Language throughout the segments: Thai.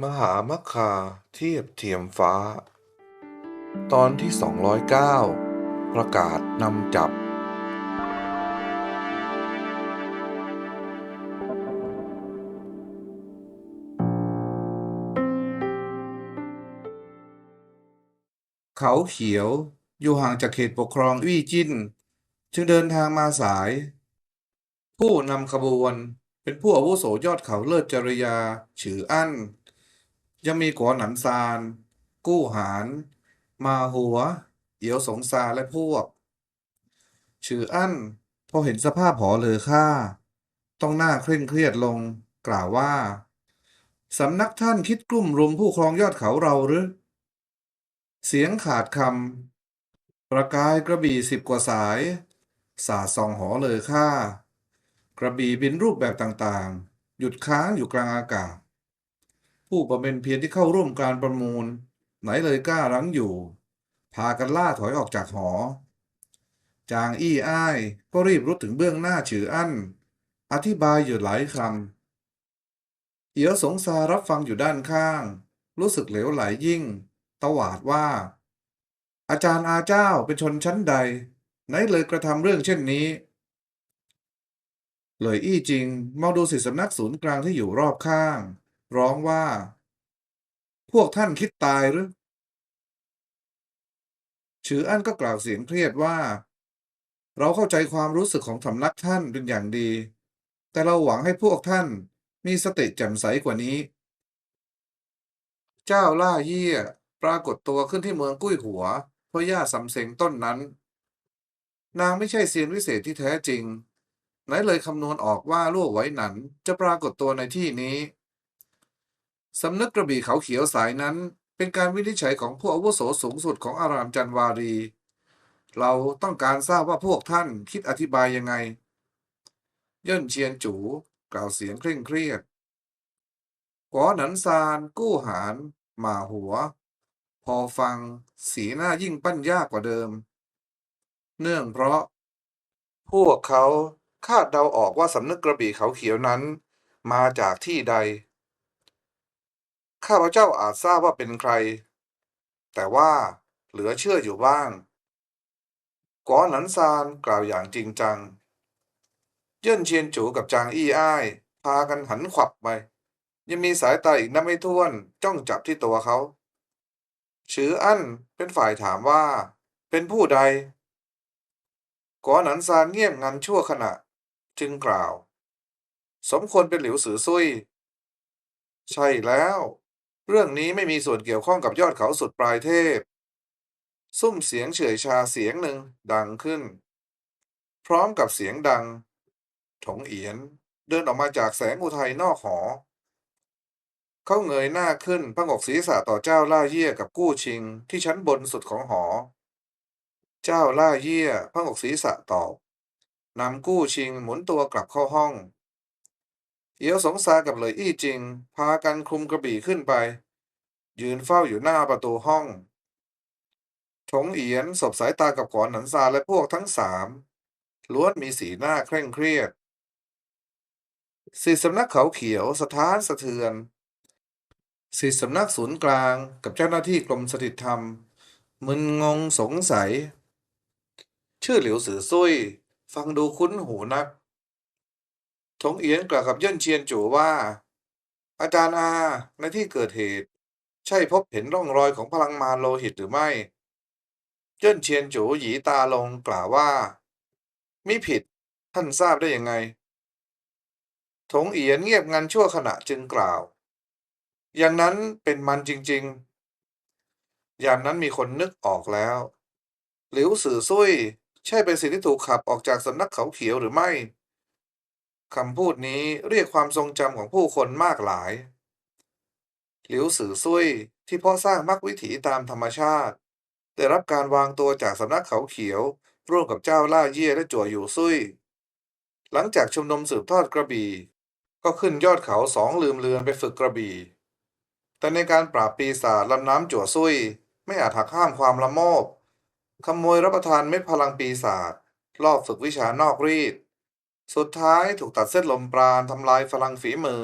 มหามัคคาเทียบเทียมฟ้า ตอนที่ 209 ประกาศนำจับ เขาเขียวอยู่ห่างจากเขตปกครองอี้จิ้น จึงเดินทางมาสาย ผู้นำขบวนเป็นผู้อาวุโสยอดเขาเลิศจริยาฉืออั้น ยังมีกัวหนันซาน กู้หาน มาหัว เอียวสงซาและพวกฉืออั้น พอเห็นสภาพหอเลอค่า ต้องหน้าเคร่งเครียดลง กล่าวว่า สำนักท่านคิดกลุ่มรุมผู้ครองยอดเขาเราหรือ เสียงขาดคำประกายกระบี่สิบกว่าสาย สาดส่องหอเลอค่า กระบี่บินรูปแบบต่างๆ หยุดค้างอยู่กลางอากาศ ผู้บำเพ็ญเพียรที่เข้าร่วมการประมูล ไหนเลยกล้ารั้งอยู่ พากันล่าถอยออกจากหอ จางอี้อ้ายก็รีบรุดถึงเบื้องหน้าฉืออั้น อธิบายอยู่หลายคำเอียวสงสารับฟังอยู่ด้านข้าง รู้สึกเหลวไหลยิ่ง ตวาดว่า อาจารย์อาเจ้าเป็นชนชั้นใด ไหนเลยกระทำเรื่องเช่นนี้เลยอี้จริงมองดูสิสำนักศูนย์กลางที่อยู่รอบข้าง ร้องว่า พวกท่านคิดตายหรือฉืออั้นก็กล่าวเสียงเครียดว่า เราเข้าใจความรู้สึกของสำนักท่านเป็นอย่างดี แต่เราหวังให้พวกท่านมีสติแจ่มใสกว่านี้ เจ้าล่าเยี่ยปรากฏตัวขึ้นที่เมืองกุ้ยหัว เพราะย่าสำเซงต้นนั้น นางไม่ใช่เซียนวิเศษที่แท้จริง ไหนเลยคำนวณออกว่าลั่วไว้หนันจะปรากฏตัวในที่นี้ สำนึกกระบี่เขาเขียวสายนั้น เป็นการวินิจฉัยของผู้อาวุโสสูงสุดของอารามจันวารี เราต้องการทราบว่าพวกท่านคิดอธิบายยังไง ย่นเชียนจูกล่าวเสียงเคร่งเครียดกอหนันซาน กู้หานหมาหัว พอฟัง สีหน้ายิ่งปั้นยากกว่าเดิม เนื่องเพราะ พวกเขาคาดเดาออกว่าสำนึกกระบี่เขาเขียวนั้น มาจากที่ใด ข้าพเจ้าอาจทราบว่าเป็นใคร แต่ว่าเหลือเชื่ออยู่บ้างกอหนันซานกล่าวอย่างจริงจังเย่นเชียนจูกับจางอี้อ้าย พากันหันขวับไป ยังมีสายตาอีกนับไม่ถ้วนจ้องจับที่ตัวเขาชืออั้นเป็นฝ่ายถามว่า เป็นผู้ใดกอหนันซานเงียบงันชั่วขณะ จึงกล่าว สมควรเป็นหลิวสือซุย ใช่แล้ว เรื่องนี้ไม่มีส่วนเกี่ยวข้องกับยอดเขาสุดปลายเทพ ซุ่มเสียงเฉยชาเสียงหนึ่งดังขึ้น พร้อมกับเสียงดัง ถงเอียนเดินออกมาจากแสงอุทัยนอกหอ เขาเงยหน้าขึ้นพงกศีรษะต่อเจ้าล่าเยี่ยกับกู้ชิง ที่ชั้นบนสุดของหอ เจ้าล่าเยี่ยพงกศีรษะตอบนำกู้ชิงหมุนตัวกลับเข้าห้อง เอียวสงซากับเหลยอี้จริง พากันคลุมกระบี่ขึ้นไป ยืนเฝ้าอยู่หน้าประตูห้องถงเอียนสบสายตากับกอนหนันซาและพวกทั้งสามล้วนมีสีหน้าเคร่งเครียดสีสำนักเขาเขียวสถานสะเทือนสีสำนักศูนย์กลางกับเจ้าหน้าที่กรมสถิตธรรม มึนงงสงสัย ชื่อหลิวสือซุย ฟังดูคุ้นหูนัก ถงเอียนกล่าวกับเย่นเชียนจูว่า อาจารย์อาในที่เกิดเหตุ ใช่พบเห็นร่องรอยของพลังมารโลหิตหรือไม่ เย่นเชียนจูหยีตาลงกล่าวว่า มิผิดท่านทราบได้ยังไงถงเอียนเงียบงันชั่วขณะจึงกล่าว อย่างนั้นเป็นมันจริง ๆ อย่างนั้นมีคนนึกออกแล้ว หลิวสื่อซุยใช่เป็นสิ่งที่ถูกขับออกจากสำนักเขาเขียวหรือไม่ คำพูดนี้เรียกความทรงจำของผู้คนมากหลาย หลิวสือซุยที่พ่อสร้างมรรควิถีตามธรรมชาติ ได้รับการวางตัวจากสำนักเขาเขียว ร่วมกับเจ้าล่าเย่และจั่วอยู่ซุยหลังจากชุมนุมสืบทอดกระบี่ ก็ขึ้นยอดเขาสองลืมเลือนไปฝึกกระบี่ แต่ในการปราบปีศาจลำน้ำจั่วซุยไม่อาจหักห้ามความละโมบขโมยรับประทานเม็ดพลังปีศาจลอบฝึกวิชานอกรีด สุดท้ายถูกตัดเส้นลมปราณทำลายพลังฝีมือ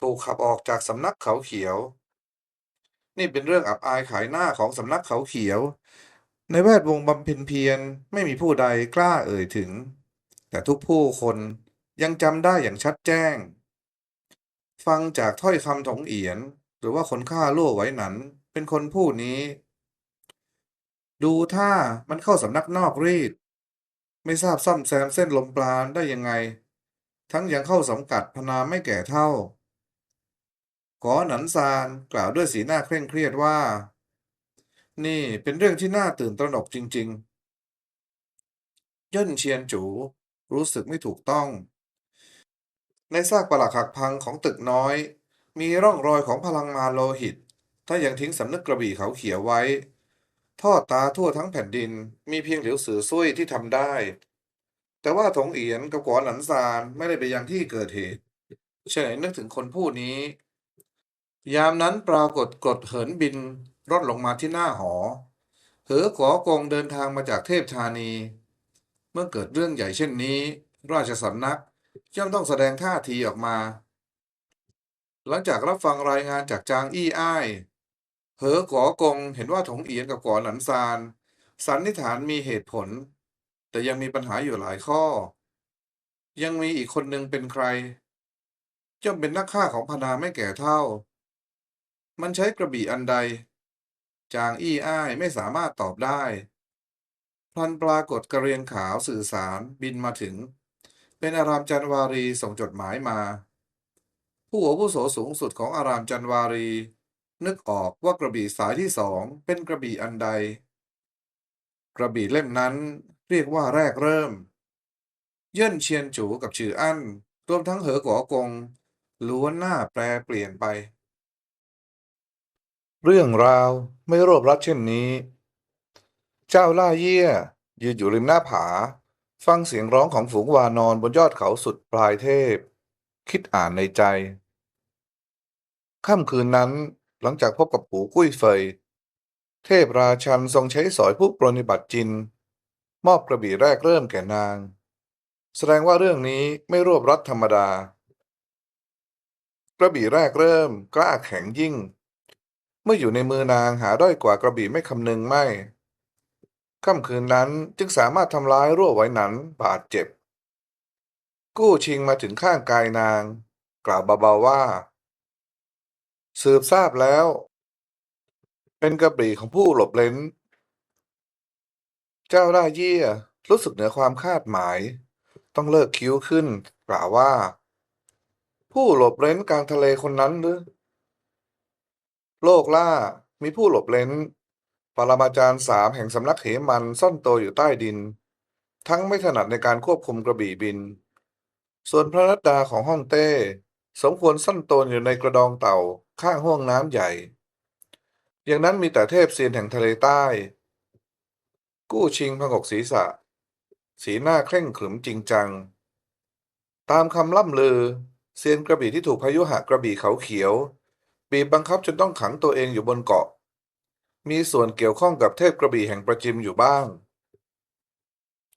ถูกขับออกจากสำนักเขาเขียว นี่เป็นเรื่องอับอายขายหน้าของสำนักเขาเขียว ในแวดวงบำเพ็ญเพียรไม่มีผู้ใดกล้าเอ่ยถึง แต่ทุกผู้คนยังจำได้อย่างชัดแจ้ง ฟังจากถ้อยคำถงเอียน หรือว่าคนฆ่าล่วไว้หนันเป็นคนผู้นี้ ดูท่ามันเข้าสำนักนอกรีด ไม่ทราบซ่อมแซมเส้นลมปราณได้ยังไง ทั้งยังเข้าสังกัดพนาไม่แก่เท่า ขอหนันซานกล่าวด้วยสีหน้าเคร่งเครียดว่า นี่เป็นเรื่องที่น่าตื่นตระหนกจริง ๆ ย่นเชียนจูรู้สึกไม่ถูกต้อง ในซากปรักหักพังของตึกน้อย มีร่องรอยของพลังมาโลหิต ถ้ายังทิ้งสำนึกกระบี่เขาเขียวไว้ ทอดตาทั่วทั้งแผ่นดินมีเพียงเหลียวสือซุยที่ทำได้ แต่ว่าถงเอียนกับกอหนันซานไม่ได้ไปยังที่เกิดเหตุเฉยนึกถึงคนผู้นี้ ยามนั้นปรากฏกรดเหินบินร่อนลงมาที่หน้าหอ เหอขอกงเดินทางมาจากเทพธานี เมื่อเกิดเรื่องใหญ่เช่นนี้ ราชสำนักย่อมต้องแสดงท่าทีออกมา หลังจากรับฟังรายงานจากจางอี้อ้าย เหอขอกงเห็นว่าถงเอียนกับกอหนันซาน สันนิษฐานมีเหตุผล แต่ยังมีปัญหาอยู่หลายข้อ ยังมีอีกคนหนึ่งเป็นใครย่อมเป็นนักฆ่าของพนาไม่แก่เท่า มันใช้กระบี่อันใด จางอี้อ้ายไม่สามารถตอบได้ พลันปรากฏกระเรียนขาวสื่อสารบินมาถึง เป็นอารามจันวารีส่งจดหมายมา ผู้อาวุโสสูงสุดของอารามจันวารี นึกออกว่ากระบี่สายที่สองเป็นกระบี่อันใด กระบี่เล่มนั้นเรียกว่าแรกเริ่ม เย่นเชียนจูกับชื่ออั้นรวมทั้งเหอก๋อกงล้วนหน้าแปรเปลี่ยนไป เรื่องราวไม่รวบรัดเช่นนี้ เจ้าล่าเยี่ยยืนอยู่ริมหน้าผา ฟังเสียงร้องของฝูงวานอนบนยอดเขาสุดปลายเทพ คิดอ่านในใจ ค่ำคืนนั้น หลังจากพบกับปู่กุ้ยเฟย เทพราชันทรงใช้สอยผู้ปรนิบัติจิน มอบกระบี่แรกเริ่มแก่นาง แสดงว่าเรื่องนี้ไม่รวบรัดธรรมดา กระบี่แรกเริ่มกล้าแข็งยิ่ง เมื่ออยู่ในมือนางหาด้อยกว่ากระบี่ไม่คำนึงไม่ค่ำคืนนั้นจึงสามารถทำร้ายรั่วไว้นั้นบาดเจ็บ กู้ชิงมาถึงข้างกายนาง กล่าวเบาๆว่า สืบทราบแล้ว เป็นกระบี่ของผู้หลบเล้น เจ้าล่าเยี่ยรู้สึกเหนือความคาดหมาย ต้องเลิกคิ้วขึ้น กล่าวว่า ผู้หลบเล้นกลางทะเลคนนั้นหรือ โลกล่ามีผู้หลบเล้น ปรมาจารย์สามแห่งสำนักเหมันซ่อนตัวอยู่ใต้ดิน ทั้งไม่ถนัดในการควบคุมกระบี่บิน ส่วนพระรัตดาของฮ่องเต้ สมควรซ่อนตัวอยู่ในกระดองเต่า ข้างห้วงน้ำใหญ่ อย่างนั้นมีแต่เทพเซียนแห่งทะเลใต้ กู้ชิงพงกศีรษะ สีหน้าเคร่งขรึมจริงจัง ตามคำล่ำลือ เซียนกระบี่ที่ถูกพายุหะกระบี่เขาเขียว บีบบังคับจนต้องขังตัวเองอยู่บนเกาะ มีส่วนเกี่ยวข้องกับเทพกระบี่แห่งประจิมอยู่บ้าง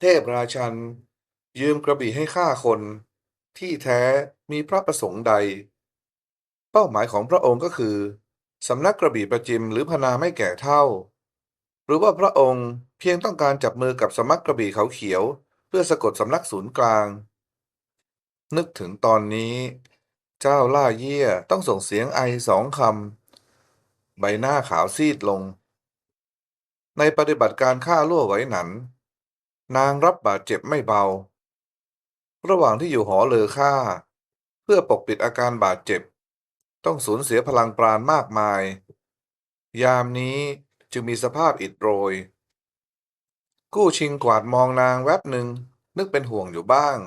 เทพราชัน ยืมกระบี่ให้ฆ่าคน ที่แท้มีพระประสงค์ใด ป้าหมายของพระองค์ก็คือ สำนักกระบี่ประจิมหรือพนาไม่แก่เท่า หรือว่าพระองค์เพียงต้องการจับมือกับสำนักกระบี่เขาเขียว เพื่อสะกดสำนักศูนย์กลาง นึกถึงตอนนี้ เจ้าล่าเยี่ยต้องส่งเสียงไอสองคำ ใบหน้าขาวซีดลง ในปฏิบัติการฆ่าล่วไว้หนัน นางรับบาดเจ็บไม่เบา ระหว่างที่อยู่หอเลอฆ่า เพื่อปกปิดอาการบาดเจ็บ ต้องสูญเสียพลังปราณมากมาย ยามนี้จึงมีสภาพอิดโรย กู้ชิงกวาดมองนางแวบหนึ่งนึกเป็นห่วงอยู่บ้าง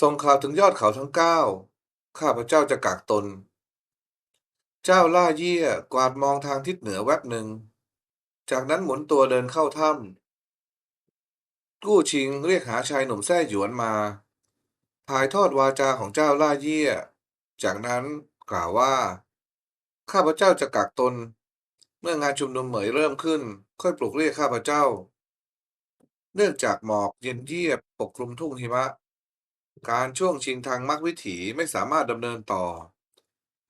ส่งข่าวถึงยอดเขาทั้งเก้าข้าพระเจ้าจะกักตน เจ้าล่าเยี่ยกวาดมองทางทิศเหนือแวบหนึ่ง จากนั้นหมุนตัวเดินเข้าถ้ำกู้ชิงเรียกหาชายหนุ่มแท้หยวนมาถ่ายทอดวาจาของเจ้าล่าเยี่ย จากนั้นกล่าวว่า ข้าพเจ้าจะกักตน เมื่องานชุมนุมเหมยเริ่มขึ้น ค่อยปลุกเรียกข้าพเจ้า เนื่องจากหมอกเย็นเยียบปกคลุมทุ่งหิมะ การช่วงชิงทางมรรควิถีไม่สามารถดำเนินต่อ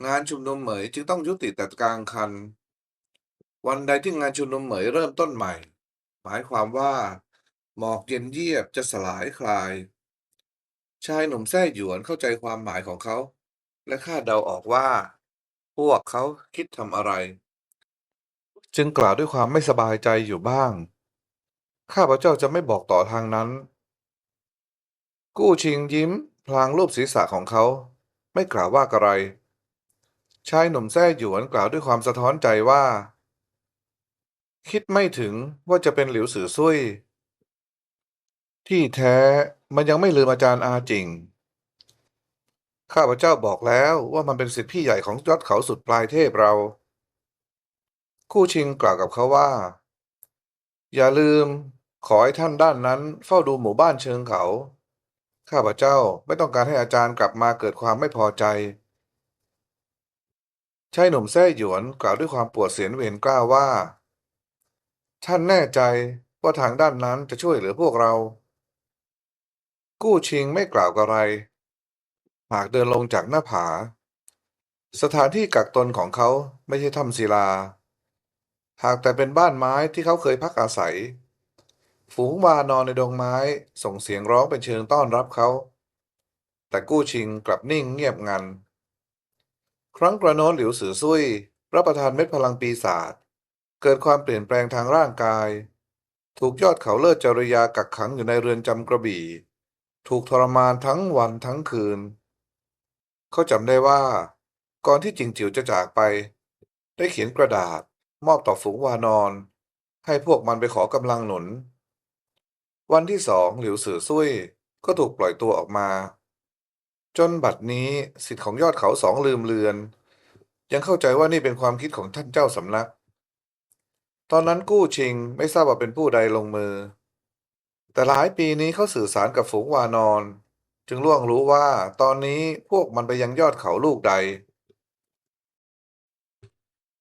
งานชุมนุมเหมยจึงต้องยุติแต่กลางคัน วันใดที่งานชุมนุมเหมยเริ่มต้นใหม่ หมายความว่า หมอกเย็นเยียบจะสลายคลาย ชายหนุ่มแท้หยวนเข้าใจความหมายของเขา และคาดเดาออกว่าพวกเขาคิดทำอะไร จึงกล่าวด้วยความไม่สบายใจอยู่บ้าง ข้าพเจ้าจะไม่บอกต่อทางนั้น กู้ชิงยิ้ม พลางรูปศีรษะของเขา ไม่กล่าวว่าอะไร ชายหนุ่มแท้หยวนกล่าวด้วยความสะท้อนใจว่า คิดไม่ถึงว่าจะเป็นหลิวสือซุยที่แท้มันยังไม่ลืมอาจารย์อาจิง ข้าพเจ้าบอกแล้วว่ามันเป็นสิทธิพี่ใหญ่ของยอดเขาสุดปลายเทพเรา คู่ชิงกล่าวกับเขาว่า อย่าลืม ขอให้ท่านด้านนั้นเฝ้าดูหมู่บ้านเชิงเขา ข้าพเจ้าไม่ต้องการให้อาจารย์กลับมาเกิดความไม่พอใจชายหนุ่มแท้หยวนกล่าวด้วยความปวดเสียนเวรกล้าวว่า ท่านแน่ใจว่าทางด้านนั้นจะช่วยเหลือพวกเรา กู้ชิงไม่กล่าวอะไร หากเดินลงจากหน้าผา สถานที่กักตนของเขาไม่ใช่ถ้ำศิลา หากแต่เป็นบ้านไม้ที่เขาเคยพักอาศัย ฝูงวานอนในดงไม้ส่งเสียงร้องเป็นเชิงต้อนรับเขา แต่กู้ชิงกลับนิ่งเงียบงัน ครั้งกระโน้นหลิวสือซุยรับประทานเม็ดพลังปีศาจเกิดความเปลี่ยนแปลงทางร่างกาย ถูกยอดเขาเลิศจริยากักขังอยู่ในเรือนจำกระบี่ ถูกทรมานทั้งวันทั้งคืน เขาจำได้ว่า ก่อนที่จิงจิ๋วจะจากไป ได้เขียนกระดาษมอบต่อฝูงวานอน ให้พวกมันไปขอกำลังหนุน วันที่สองหลิวสือซุยก็ถูกปล่อยตัวออกมา จนบัดนี้สิทธิ์ของยอดเขาสองลืมเลือน ยังเข้าใจว่านี่เป็นความคิดของท่านเจ้าสำนัก ตอนนั้นกู้ชิงไม่ทราบว่าเป็นผู้ใดลงมือ แต่หลายปีนี้เขาสื่อสารกับฝูงวานอน จึงล่วงรู้ว่าตอนนี้พวกมันไปยังยอดเขาลูกใด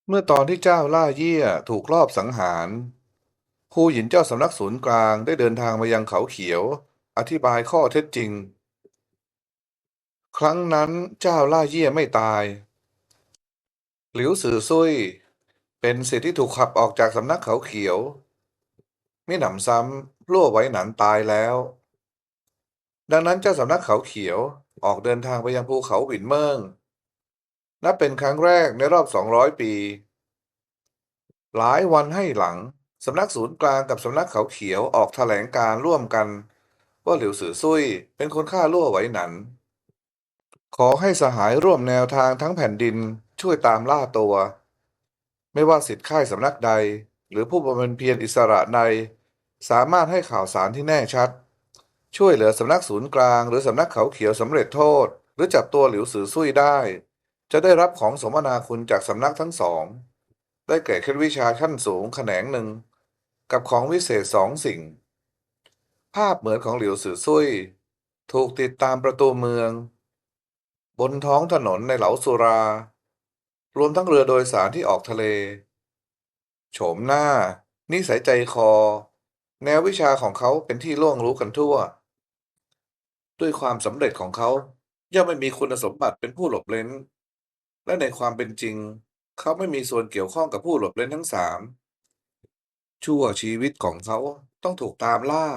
เมื่อตอนที่เจ้าล่าเยี่ยถูกลอบสังหารครูหยินเจ้าสำนักศูนย์กลางได้เดินทางมายังเขาเขียว อธิบายข้อเท็จจริง ครั้งนั้นเจ้าล่าเยี่ยไม่ตาย หลิวสือซุยเป็นสิทธิที่ถูกขับออกจากสำนักเขาเขียว ไมิหนำซ้ำลั่วไว้หนันตายแล้ว ดังนั้นเจ้าสำนักเขาเขียวออกเดินทางไปยังภูเขาหวินเมิงนับเป็นครั้งแรกในรอบ 200 ปี หลายวันให้หลัง สำนักศูนย์กลางกับสำนักเขาเขียวออกแถลงการร่วมกัน ว่าหลิวสือซุยเป็นคนฆ่าลั่วไว้หนัน ขอให้สหายร่วมแนวทางทั้งแผ่นดินช่วยตามล่าตัว ไม่ว่าสิทธิ์ค่ายสำนักใด หรือผู้บำเพ็ญเพียรอิสระใดสามารถให้ข่าวสารที่แน่ชัด ช่วยเหลือสำนักศูนย์กลาง หรือสำนักเขาเขียวสำเร็จโทษ หรือจับตัวหลิวสือซุยได้ จะได้รับของสมนาคุณจากสำนักทั้งสอง ได้แก่เคล็ดวิชาขั้นสูงแขนงหนึ่ง กับของวิเศษสองสิ่ง ภาพเหมือนของหลิวสือซุยถูกติดตามประตูเมือง บนท้องถนนในเหลาสุรา รวมทั้งเรือโดยสารที่ออกทะเล โฉมหน้า นิสัยใจคอ แนววิชาของเขาเป็นที่ล่วงรู้กันทั่ว ด้วยความสำเร็จของเขาย่อมไม่มีคุณสมบัติเป็นผู้หลบเล้น และในความเป็นจริง เขาไม่มีส่วนเกี่ยวข้องกับผู้หลบเล้นทั้งสามชั่วชีวิตของเขาต้องถูกตามล่า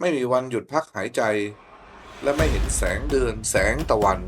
ไม่มีวันหยุดพักหายใจ และไม่เห็นแสงเดือนแสงตะวัน